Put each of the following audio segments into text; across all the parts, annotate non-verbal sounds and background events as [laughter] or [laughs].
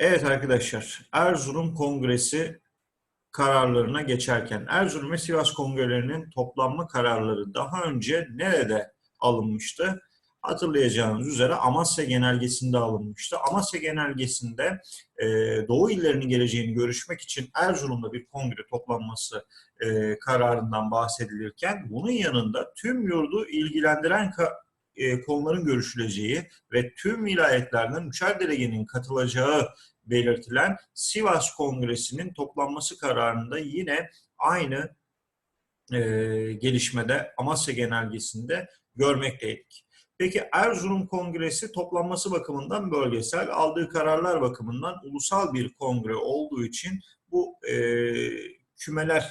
Evet arkadaşlar, Erzurum Kongresi kararlarına geçerken Erzurum ve Sivas Kongrelerinin toplanma kararları daha önce nerede alınmıştı? Hatırlayacağınız üzere Amasya Genelgesi'nde alınmıştı. Amasya Genelgesi'nde e, Doğu illerinin geleceğini görüşmek için Erzurum'da bir kongre toplanması e, kararından bahsedilirken bunun yanında tüm yurdu ilgilendiren e, konuların görüşüleceği ve tüm vilayetlerden üçer delegenin katılacağı belirtilen Sivas Kongresi'nin toplanması kararında yine aynı e, gelişmede Amasya Genelgesi'nde görmekteydik. Peki Erzurum Kongresi toplanması bakımından bölgesel, aldığı kararlar bakımından ulusal bir kongre olduğu için bu e, kümeler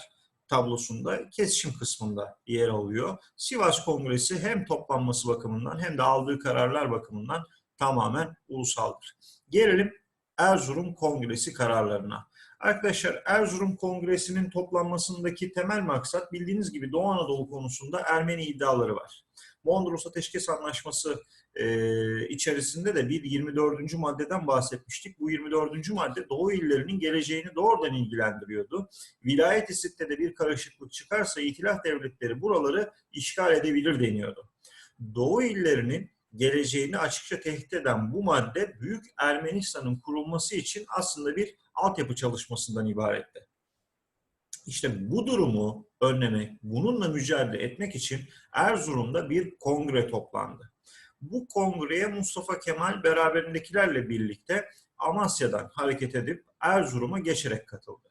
tablosunda kesişim kısmında yer alıyor. Sivas Kongresi hem toplanması bakımından hem de aldığı kararlar bakımından tamamen ulusaldır. Gelelim Erzurum Kongresi kararlarına. Arkadaşlar Erzurum Kongresi'nin toplanmasındaki temel maksat bildiğiniz gibi Doğu Anadolu konusunda Ermeni iddiaları var. Mondros Ateşkes Anlaşması e, içerisinde de bir 24. maddeden bahsetmiştik. Bu 24. madde Doğu illerinin geleceğini doğrudan ilgilendiriyordu. Vilayet de bir karışıklık çıkarsa itilaf devletleri buraları işgal edebilir deniyordu. Doğu illerinin geleceğini açıkça tehdit eden bu madde Büyük Ermenistan'ın kurulması için aslında bir altyapı çalışmasından ibaretti. İşte bu durumu önlemek, bununla mücadele etmek için Erzurum'da bir kongre toplandı. Bu kongreye Mustafa Kemal beraberindekilerle birlikte Amasya'dan hareket edip Erzurum'a geçerek katıldı.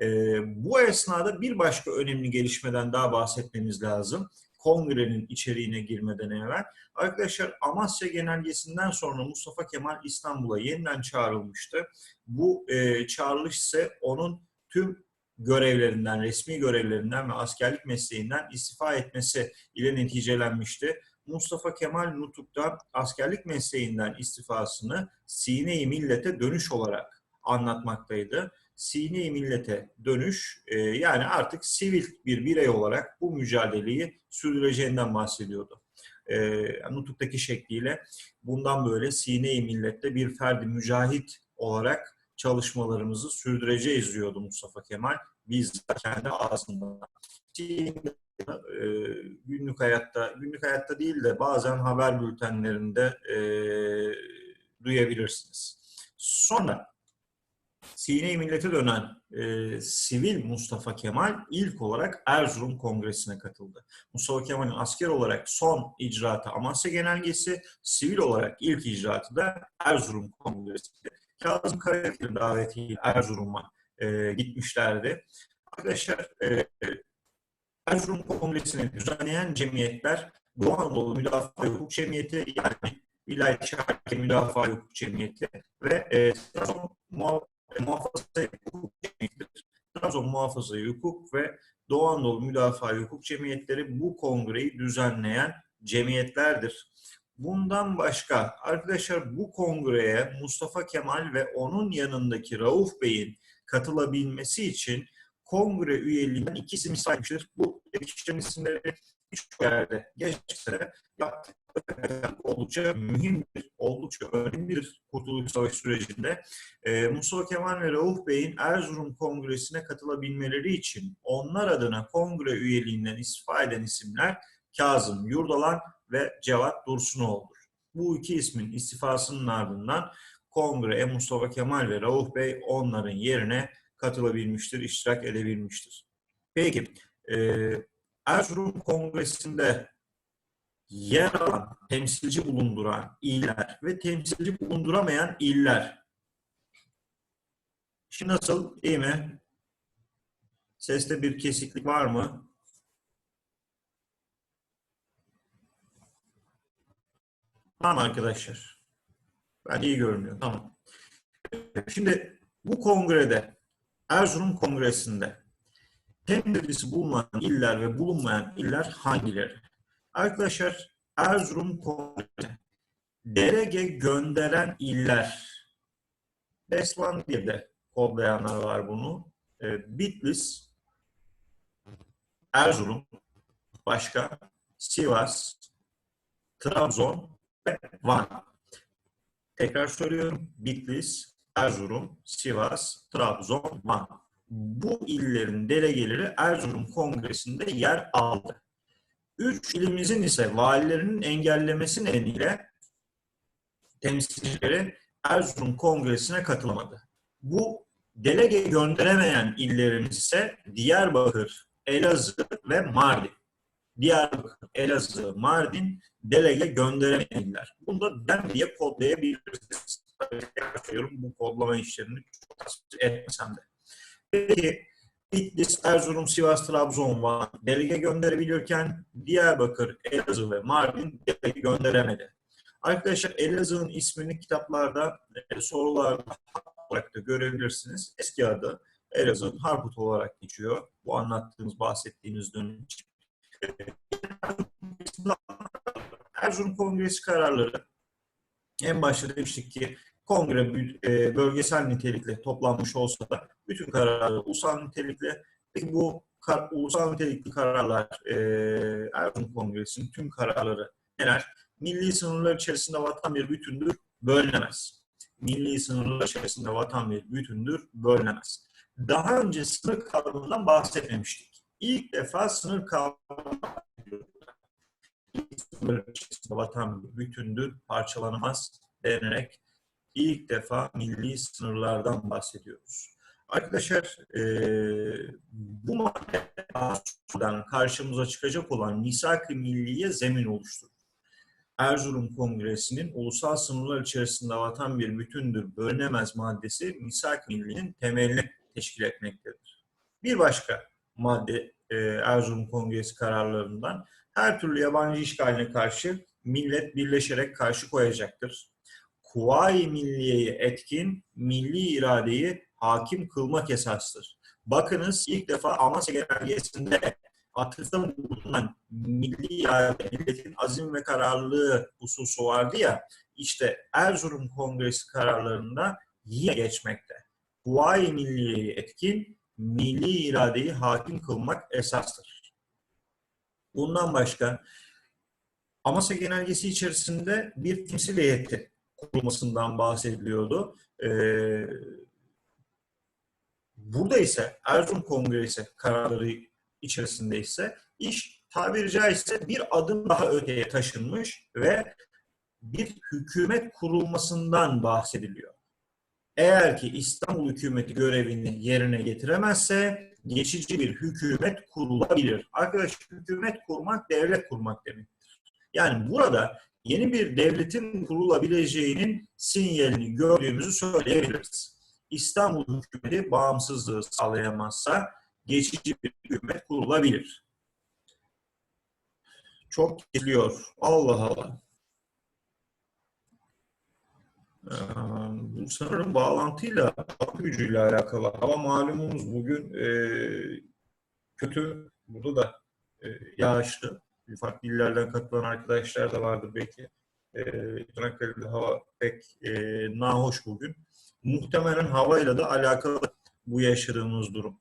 Ee, bu esnada bir başka önemli gelişmeden daha bahsetmemiz lazım. Kongrenin içeriğine girmeden evvel. Arkadaşlar Amasya Genelgesi'nden sonra Mustafa Kemal İstanbul'a yeniden çağrılmıştı. Bu e, çağrılış ise onun tüm görevlerinden, resmi görevlerinden ve askerlik mesleğinden istifa etmesi ile neticelenmişti. Mustafa Kemal Nutuk'ta askerlik mesleğinden istifasını Sine-i Millet'e dönüş olarak anlatmaktaydı. Sine-i Millet'e dönüş e, yani artık sivil bir birey olarak bu mücadeleyi sürdüreceğinden bahsediyordu. E, Nutuk'taki şekliyle bundan böyle Sine-i Millet'te bir ferdi mücahit olarak çalışmalarımızı sürdüreceğiz diyordu Mustafa Kemal. Biz kendi ağzından. E, günlük hayatta, günlük hayatta değil de bazen haber bültenlerinde e, duyabilirsiniz. Sonra Sine-i Millet'e dönen e, sivil Mustafa Kemal ilk olarak Erzurum Kongresi'ne katıldı. Mustafa Kemal'in asker olarak son icraatı Amasya Genelgesi, sivil olarak ilk icraatı da Erzurum Kongresi. Kazım Karayakir'in davetiyle Erzurum'a e, gitmişlerdi. Arkadaşlar e, Erzurum Kongresi'ni düzenleyen cemiyetler Doğu Anadolu Müdafaa Hukuk Cemiyeti yani Vilayet Şarkı Müdafaa Hukuk Cemiyeti ve e, Trabzon Muhafaza Hukuk Cemiyetidir. Trabzon Muhafaza Hukuk ve Doğu Anadolu Müdafaa Hukuk Cemiyetleri bu kongreyi düzenleyen cemiyetlerdir. Bundan başka arkadaşlar bu kongreye Mustafa Kemal ve onun yanındaki Rauf Bey'in katılabilmesi için kongre üyeliğinden iki isim saymıştır. Bu kişilerin isimleri üç yerde geçse oldukça mühimdir, oldukça önemlidir Kurtuluş Savaşı sürecinde. Ee, Mustafa Kemal ve Rauf Bey'in Erzurum Kongresi'ne katılabilmeleri için onlar adına kongre üyeliğinden istifa eden isimler Kazım Yurdalan ve Cevat Dursunoğlu'dur. Bu iki ismin istifasının ardından kongreye Mustafa Kemal ve Rauf Bey onların yerine katılabilmiştir, iştirak edebilmiştir. Peki, e, Erzurum Kongresi'nde yer alan, temsilci bulunduran iller ve temsilci bulunduramayan iller. Şimdi nasıl, iyi mi? Seste bir kesiklik var mı? Tamam arkadaşlar. Ben iyi görünüyor. Tamam. Şimdi bu kongrede, Erzurum Kongresi'nde temsilcisi bulunan iller ve bulunmayan iller hangileri? Arkadaşlar Erzurum Kongresi delege gönderen iller Besman diye de kodlayanlar var bunu. E, Bitlis, Erzurum, başka Sivas, Trabzon ve Van. Tekrar söylüyorum. Bitlis, Erzurum, Sivas, Trabzon, Van. Bu illerin delegeleri Erzurum Kongresi'nde yer aldı. Üç ilimizin ise valilerinin engellemesi nedeniyle temsilcileri Erzurum Kongresi'ne katılamadı. Bu delege gönderemeyen illerimiz ise Diyarbakır, Elazığ ve Mardin. Diyarbakır, Elazığ, Mardin delege gönderemeyen iller. Bunu da dem diye kodlayabilirsiniz. Söylüyorum bu kodlama işlerini çok etmesem de. Peki Bitlis, Erzurum, Sivas, Trabzon, Van delege gönderebilirken Diyarbakır, Elazığ ve Mardin delege gönderemedi. Arkadaşlar Elazığ'ın ismini kitaplarda, e, sorularda olarak da görebilirsiniz. Eski adı Elazığ Harput olarak geçiyor. Bu anlattığımız, bahsettiğimiz dönem için. Erzurum Kongresi kararları en başta demiştik ki kongre e, bölgesel nitelikle toplanmış olsa da bütün kararlar ulusal nitelikle. Peki bu kar, ulusal nitelikli kararlar e, Erzurum Kongresi'nin tüm kararları neler? Milli sınırlar içerisinde vatan bir bütündür, bölünemez. Milli sınırlar içerisinde vatan bir bütündür, bölünemez. Daha önce sınır kavramından bahsetmemiştik. İlk defa sınır kavramı sınırlar içerisinde vatan bütündür, parçalanamaz denerek ilk defa milli sınırlardan bahsediyoruz. Arkadaşlar e, bu maddeden karşımıza çıkacak olan Misak-ı Milliye zemin oluşturur. Erzurum Kongresi'nin ulusal sınırlar içerisinde vatan bir bütündür, bölünemez maddesi Misak-ı Milliye'nin temelini teşkil etmektedir. Bir başka madde e, Erzurum Kongresi kararlarından her türlü yabancı işgaline karşı millet birleşerek karşı koyacaktır. Kuvayi milliyeyi etkin, milli iradeyi hakim kılmak esastır. Bakınız ilk defa Amasya Genelgesi'nde atıfta bulunan milli irade, milletin azim ve kararlılığı hususu vardı ya, işte Erzurum Kongresi kararlarında yine geçmekte. Kuvayi milliyeyi etkin, milli iradeyi hakim kılmak esastır. Bundan başka Amasya Genelgesi içerisinde bir temsil heyeti kurulmasından bahsediliyordu. Ee, burada ise Erzurum Kongresi kararları içerisinde ise iş tabiri caizse bir adım daha öteye taşınmış ve bir hükümet kurulmasından bahsediliyor. Eğer ki İstanbul hükümeti görevini yerine getiremezse geçici bir hükümet kurulabilir. Arkadaşlar hükümet kurmak devlet kurmak demektir. Yani burada yeni bir devletin kurulabileceğinin sinyalini gördüğümüzü söyleyebiliriz. İstanbul hükümeti bağımsızlığı sağlayamazsa geçici bir hükümet kurulabilir. Çok geliyor. Allah Allah. Ee, bu sanırım bağlantıyla, hava gücüyle alakalı. Hava malumumuz bugün e, kötü. Burada da e, yağışlı. Farklı illerden katılan arkadaşlar da vardır belki. E, Çanakkale'de hava pek e, nahoş bugün. Muhtemelen havayla da alakalı bu yaşadığımız durum.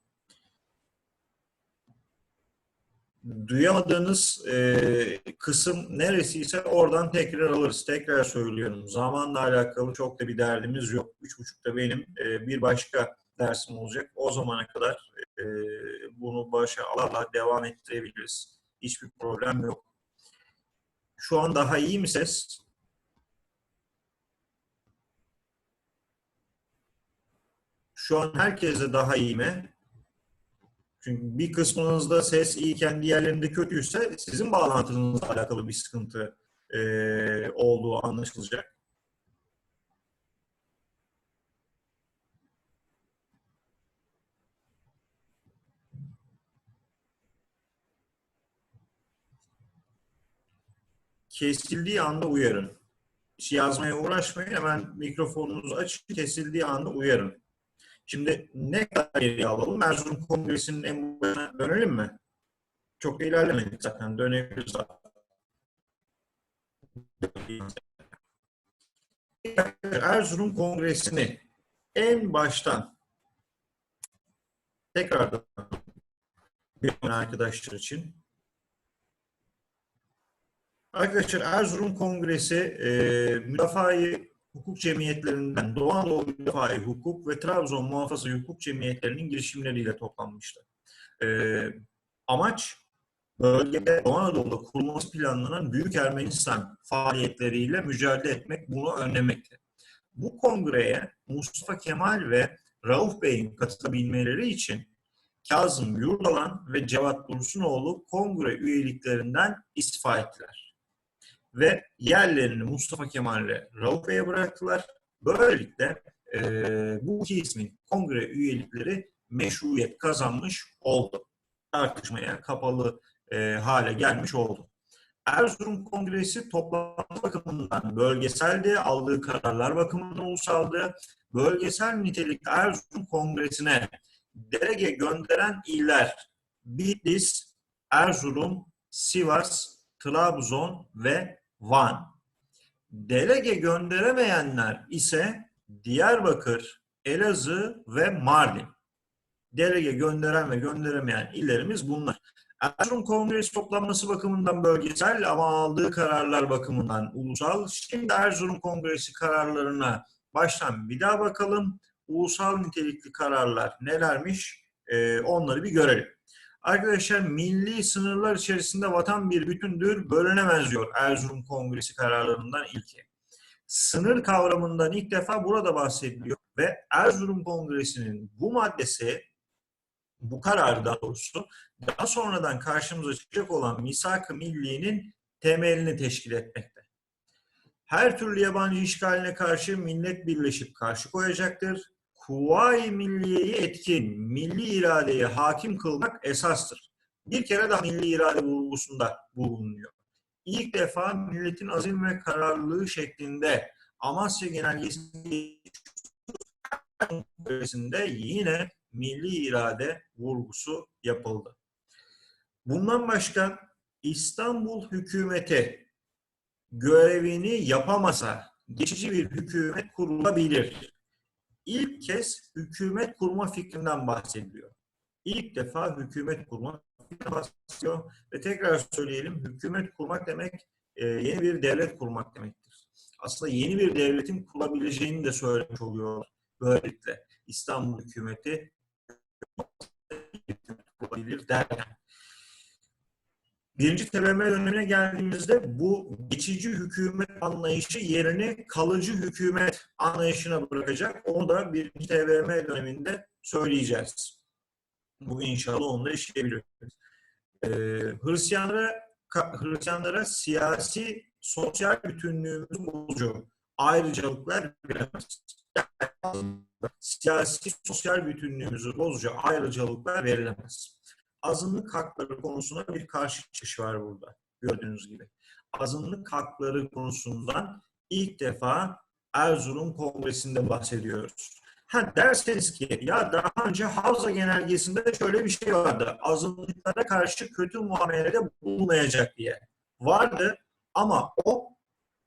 Duyamadığınız e, kısım neresiyse oradan tekrar alırız. Tekrar söylüyorum. Zamanla alakalı çok da bir derdimiz yok. Üç buçukta benim e, bir başka dersim olacak. O zamana kadar e, bunu başa ala devam ettirebiliriz. Hiçbir problem yok. Şu an daha iyi mi ses? Şu an herkese daha iyi mi? Çünkü bir kısmınızda ses iyiken diğerlerinde kötüyse sizin bağlantınızla alakalı bir sıkıntı e, olduğu anlaşılacak. Kesildiği anda uyarın. Hiç yazmaya uğraşmayın. Hemen mikrofonunuzu açın. Kesildiği anda uyarın. Şimdi ne kadar geriye alalım? Erzurum Kongresi'nin en başına dönelim mi? Çok da ilerlemedik zaten. Dönebiliriz zaten. Erzurum Kongresi'ni en baştan tekrardan bir arkadaşlar için Arkadaşlar Erzurum Kongresi e, müdafaa hukuk cemiyetlerinden Doğu Anadolu Müdafaa Hukuk ve Trabzon Muhafaza Hukuk Cemiyetlerinin girişimleriyle toplanmıştı. Ee, amaç bölgede Doğu Anadolu'da kurulması planlanan Büyük Ermenistan faaliyetleriyle mücadele etmek, bunu önlemekti. Bu kongreye Mustafa Kemal ve Rauf Bey'in katılabilmeleri için Kazım Yurdalan ve Cevat Dursunoğlu kongre üyeliklerinden istifa ettiler. Ve yerlerini Mustafa Kemal ve Rauf Bey'e bıraktılar. Böylelikle e, bu iki ismin kongre üyelikleri meşruiyet kazanmış oldu. Tartışmaya kapalı e, hale gelmiş oldu. Erzurum Kongresi toplantı bakımından bölgeseldi, aldığı kararlar bakımından ulusaldı. Bölgesel nitelikte Erzurum Kongresi'ne delege gönderen iller Bitlis, Erzurum, Sivas, Trabzon ve Van. Delege gönderemeyenler ise Diyarbakır, Elazığ ve Mardin. Delege gönderen ve gönderemeyen illerimiz bunlar. Erzurum Kongresi toplanması bakımından bölgesel ama aldığı kararlar bakımından ulusal. Şimdi Erzurum Kongresi kararlarına baştan bir daha bakalım. Ulusal nitelikli kararlar nelermiş ee, onları bir görelim. Arkadaşlar milli sınırlar içerisinde vatan bir bütündür, bölünemez diyor Erzurum Kongresi kararlarından ilki. Sınır kavramından ilk defa burada bahsediliyor ve Erzurum Kongresi'nin bu maddesi bu karar daha doğrusu daha sonradan karşımıza çıkacak olan misak-ı milliğinin temelini teşkil etmekte. Her türlü yabancı işgaline karşı millet birleşip karşı koyacaktır. Kuvayi milliyeyi etkin, milli iradeye hakim kılmak esastır. Bir kere daha milli irade vurgusunda bulunuyor. İlk defa milletin azim ve kararlılığı şeklinde Amasya Genelgesi'nde yine milli irade vurgusu yapıldı. Bundan başka İstanbul hükümeti görevini yapamasa geçici bir hükümet kurulabilir. İlk kez hükümet kurma fikrinden bahsediliyor. İlk defa hükümet kurma fikrinden bahsediyor ve tekrar söyleyelim hükümet kurmak demek e, yeni bir devlet kurmak demektir. Aslında yeni bir devletin kurulabileceğini de söylemiş oluyor böylelikle. İstanbul hükümeti olabilir derken. Birinci TBMM dönemine geldiğimizde bu geçici hükümet anlayışı yerini kalıcı hükümet anlayışına bırakacak. Onu da birinci TBMM döneminde söyleyeceğiz. Bu inşallah onu da işleyebiliriz. Ee, Hristiyanlara, Hristiyanlara siyasi, sosyal bütünlüğümüzü bozucu ayrıcalıklar veremez. Siyasi, sosyal bütünlüğümüzü bozucu ayrıcalıklar verilemez azınlık hakları konusuna bir karşı çıkış var burada gördüğünüz gibi. Azınlık hakları konusundan ilk defa Erzurum Kongresi'nde bahsediyoruz. Ha derseniz ki ya daha önce Havza Genelgesi'nde de şöyle bir şey vardı. Azınlıklara karşı kötü muamelede bulunmayacak diye. Vardı ama o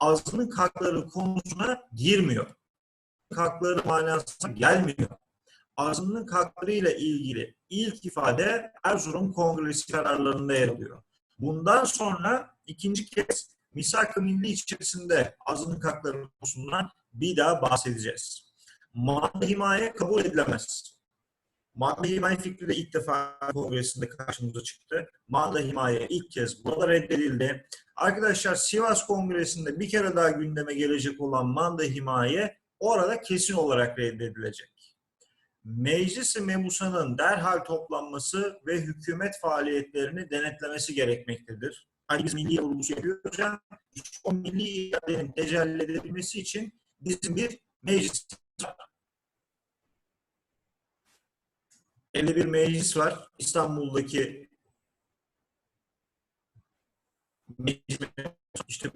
azınlık hakları konusuna girmiyor. Hakları manasına gelmiyor azınlık hakları ile ilgili ilk ifade Erzurum Kongresi kararlarında yer alıyor. Bundan sonra ikinci kez misak-ı milli içerisinde azınlık hakları konusundan bir daha bahsedeceğiz. Madde himaye kabul edilemez. Madde himaye fikri de ilk defa kongresinde karşımıza çıktı. Madde himaye ilk kez burada reddedildi. Arkadaşlar Sivas Kongresi'nde bir kere daha gündeme gelecek olan madde himaye orada kesin olarak reddedilecek. Meclis-i Mebusan'ın derhal toplanması ve hükümet faaliyetlerini denetlemesi gerekmektedir. Hani biz milli vurgusu yapıyoruz ya, o milli iradenin tecelli edebilmesi için bizim bir meclis var. Elde bir meclis var. İstanbul'daki işte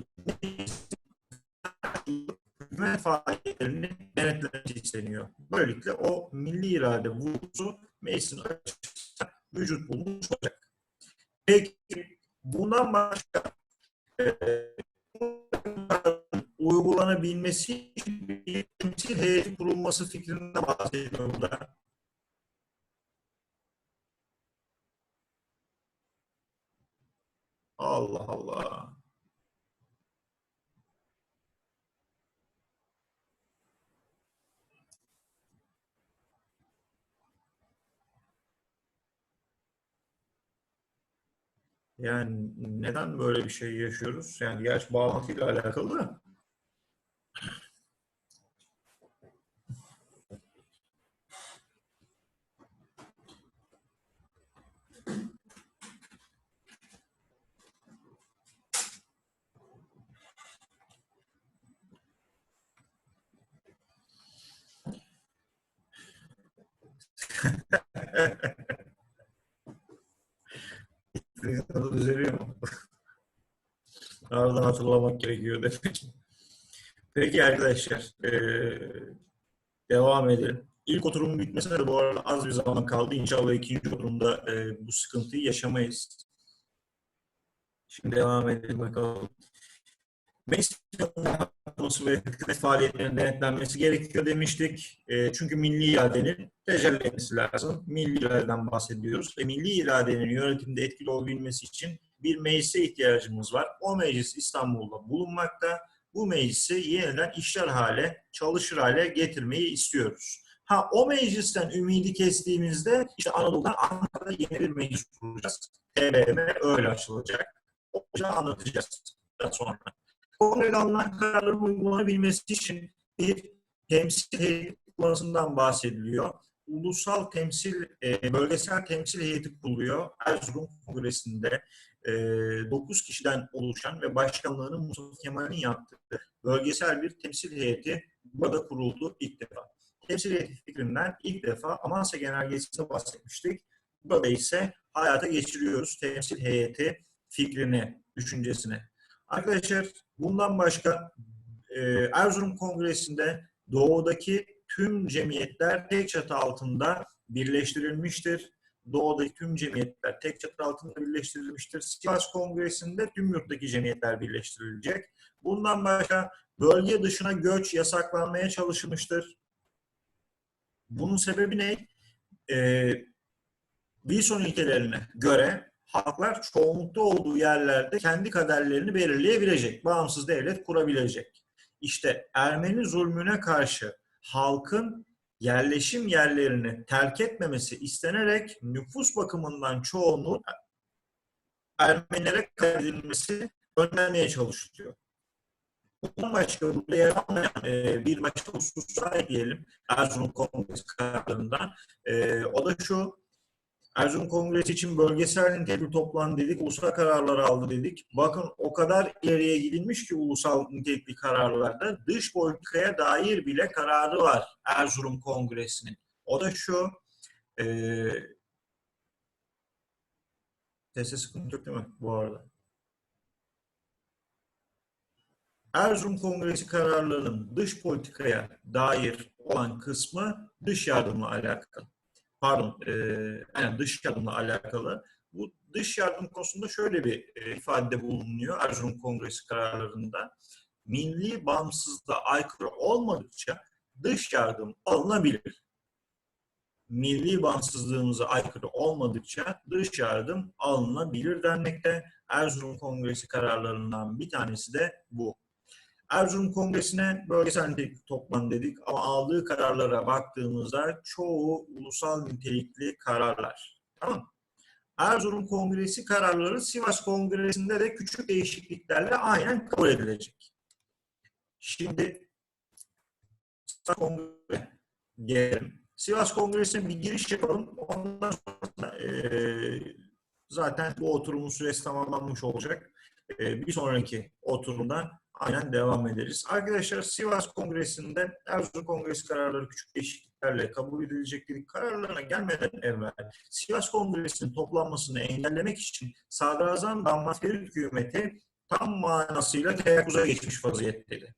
hükümet faaliyetlerini denetlemesi isteniyor. Böylelikle o milli irade vurgusu meclisin açısından vücut bulmuş olacak. Peki bundan başka e, uygulanabilmesi için bir temsil heyeti kurulması fikrinde bahsediyor burada. Allah Allah. Yani neden böyle bir şey yaşıyoruz? Yani gerçi bağlantıyla alakalı da. [laughs] hatırlamak gerekiyor demek. Peki arkadaşlar, eee, devam edelim. İlk oturumun bitmesine de bu arada az bir zaman kaldı. İnşallah ikinci oturumda eee, bu sıkıntıyı yaşamayız. Şimdi devam edelim bakalım. Meclis yapılması ve hükümet faaliyetlerinin denetlenmesi gerekiyor demiştik. E, çünkü milli iradenin tecelli etmesi lazım. Milli iradeden bahsediyoruz. Ve milli iradenin yönetimde etkili olabilmesi için bir meclise ihtiyacımız var. O meclis İstanbul'da bulunmakta. Bu meclisi yeniden işler hale, çalışır hale getirmeyi istiyoruz. Ha o meclisten ümidi kestiğimizde işte Anadolu'dan Ankara'da yeni bir meclis kuracağız. TBMM öyle açılacak. Onu anlatacağız daha sonra. Kongrede alınan kararların uygulanabilmesi için bir temsil heyeti kurulmasından bahsediliyor. Ulusal temsil, e, bölgesel temsil heyeti kuruluyor. Erzurum Kongresi'nde 9 kişiden oluşan ve başkanlığını Mustafa Kemal'in yaptığı bölgesel bir temsil heyeti burada kuruldu ilk defa. Temsil heyeti fikrinden ilk defa Amasya Genelgesi'nde bahsetmiştik. Burada ise hayata geçiriyoruz temsil heyeti fikrini, düşüncesini. Arkadaşlar bundan başka Erzurum Kongresi'nde doğudaki tüm cemiyetler tek çatı altında birleştirilmiştir. Doğudaki tüm cemiyetler tek çatı altında birleştirilmiştir. Sivas Kongresi'nde tüm yurttaki cemiyetler birleştirilecek. Bundan başka bölge dışına göç yasaklanmaya çalışılmıştır. Bunun sebebi ne? Ee, Wilson ilkelerine göre halklar çoğunlukta olduğu yerlerde kendi kaderlerini belirleyebilecek, bağımsız devlet kurabilecek. İşte Ermeni zulmüne karşı halkın yerleşim yerlerini terk etmemesi istenerek nüfus bakımından çoğunluğu Ermenilere kaydedilmesi önlenmeye çalışılıyor. Bundan başka burada yer almayan e, bir başka husus ekleyelim Erzurum Kongresi kararlarından. E, o da şu, Erzurum Kongresi için bölgesel nitelikli toplan dedik, ulusal kararlar aldı dedik. Bakın o kadar ileriye gidilmiş ki ulusal nitelikli kararlarda dış politikaya dair bile kararı var Erzurum Kongresi'nin. O da şu, e, sese sıkıntı yok değil mi bu arada? Erzurum Kongresi kararlarının dış politikaya dair olan kısmı dış yardımla alakalı pardon, e, yani dış yardımla alakalı. Bu dış yardım konusunda şöyle bir e, ifadede bulunuyor Erzurum Kongresi kararlarında. Milli bağımsızlığa aykırı olmadıkça dış yardım alınabilir. Milli bağımsızlığımıza aykırı olmadıkça dış yardım alınabilir denmekte. Erzurum Kongresi kararlarından bir tanesi de bu. Erzurum Kongresi'ne bölgesel nitelikli toplan dedik ama aldığı kararlara baktığımızda çoğu ulusal nitelikli kararlar. Tamam Erzurum Kongresi kararları Sivas Kongresi'nde de küçük değişikliklerle aynen kabul edilecek. Şimdi Sivas Kongresi'ne gelelim. Sivas Kongresi'ne bir giriş yapalım. Ondan sonra e, zaten bu oturumun süresi tamamlanmış olacak. E, bir sonraki oturumda aynen devam ederiz. Arkadaşlar Sivas Kongresi'nde Erzurum Kongresi kararları küçük değişikliklerle kabul edilecek dedik. Kararlarına gelmeden evvel Sivas Kongresi'nin toplanmasını engellemek için Sadrazam Damat Ferit hükümeti tam manasıyla teyakkuza geçmiş vaziyetteydi.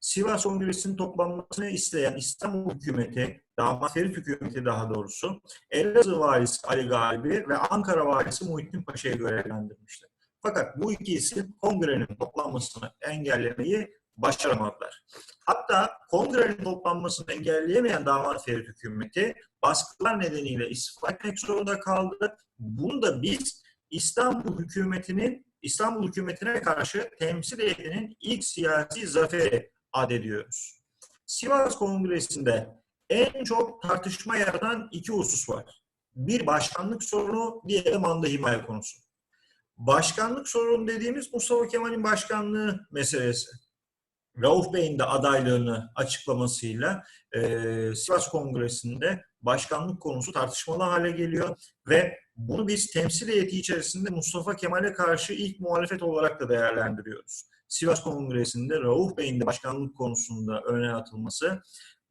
Sivas Kongresi'nin toplanmasını isteyen İstanbul hükümeti, Damat Ferit hükümeti daha doğrusu, Elazığ valisi Ali Galibi ve Ankara valisi Muhittin Paşa'yı görevlendirmişti. Fakat bu iki isim kongrenin toplanmasını engellemeyi başaramadılar. Hatta kongrenin toplanmasını engelleyemeyen damat Ferit hükümeti baskılar nedeniyle istifa etmek zorunda kaldı. Bunu da biz İstanbul hükümetinin İstanbul hükümetine karşı temsil heyetinin ilk siyasi zaferi adediyoruz. Sivas Kongresi'nde en çok tartışma yaratan iki husus var. Bir başkanlık sorunu, diğeri manda himaye konusu. Başkanlık sorunu dediğimiz Mustafa Kemal'in başkanlığı meselesi. Rauf Bey'in de adaylığını açıklamasıyla e, Sivas Kongresi'nde başkanlık konusu tartışmalı hale geliyor ve bunu biz temsil heyeti içerisinde Mustafa Kemal'e karşı ilk muhalefet olarak da değerlendiriyoruz. Sivas Kongresi'nde Rauf Bey'in de başkanlık konusunda öne atılması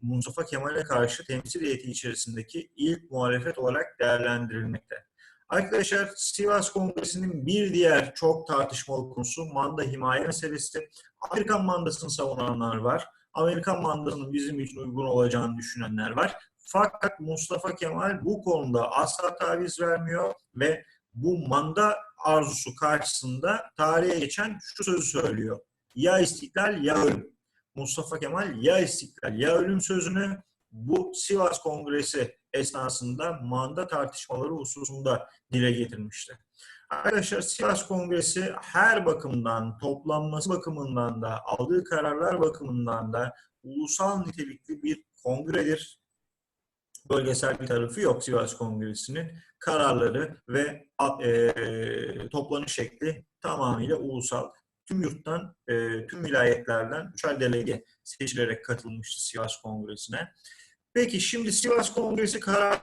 Mustafa Kemal'e karşı temsil heyeti içerisindeki ilk muhalefet olarak değerlendirilmekte. Arkadaşlar Sivas Kongresi'nin bir diğer çok tartışmalı konusu manda himaye meselesi. Amerikan mandasını savunanlar var. Amerikan mandasının bizim için uygun olacağını düşünenler var. Fakat Mustafa Kemal bu konuda asla taviz vermiyor ve bu manda arzusu karşısında tarihe geçen şu sözü söylüyor. Ya istiklal ya ölüm. Mustafa Kemal ya istiklal ya ölüm sözünü bu Sivas Kongresi esnasında manda tartışmaları hususunda dile getirmişti. Arkadaşlar Sivas Kongresi her bakımdan, toplanması bakımından da, aldığı kararlar bakımından da ulusal nitelikli bir kongredir. Bölgesel bir tarafı yok Sivas Kongresi'nin. Kararları ve e, toplanış şekli tamamıyla ulusal. Tüm yurttan, e, tüm vilayetlerden üçer delege seçilerek katılmıştı Sivas Kongresi'ne. Peki şimdi Sivas Kongresi karar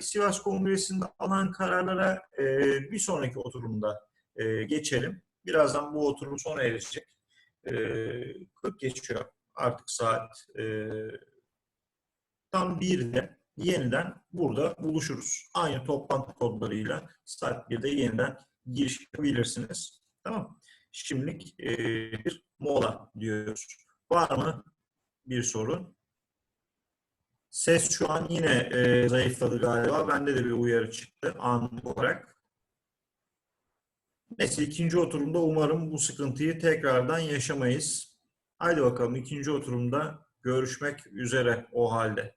Sivas Kongresi'nde alan kararlara e, bir sonraki oturumda e, geçelim. Birazdan bu oturum sona erecek. E, 40 geçiyor artık saat. E, tam 1'de yeniden burada buluşuruz. Aynı toplantı kodlarıyla saat 1'de yeniden giriş yapabilirsiniz. Tamam Şimdilik e, bir mola diyoruz. Var mı bir sorun? Ses şu an yine e, zayıfladı galiba. Bende de bir uyarı çıktı anlık olarak. Neyse ikinci oturumda umarım bu sıkıntıyı tekrardan yaşamayız. Haydi bakalım ikinci oturumda görüşmek üzere o halde.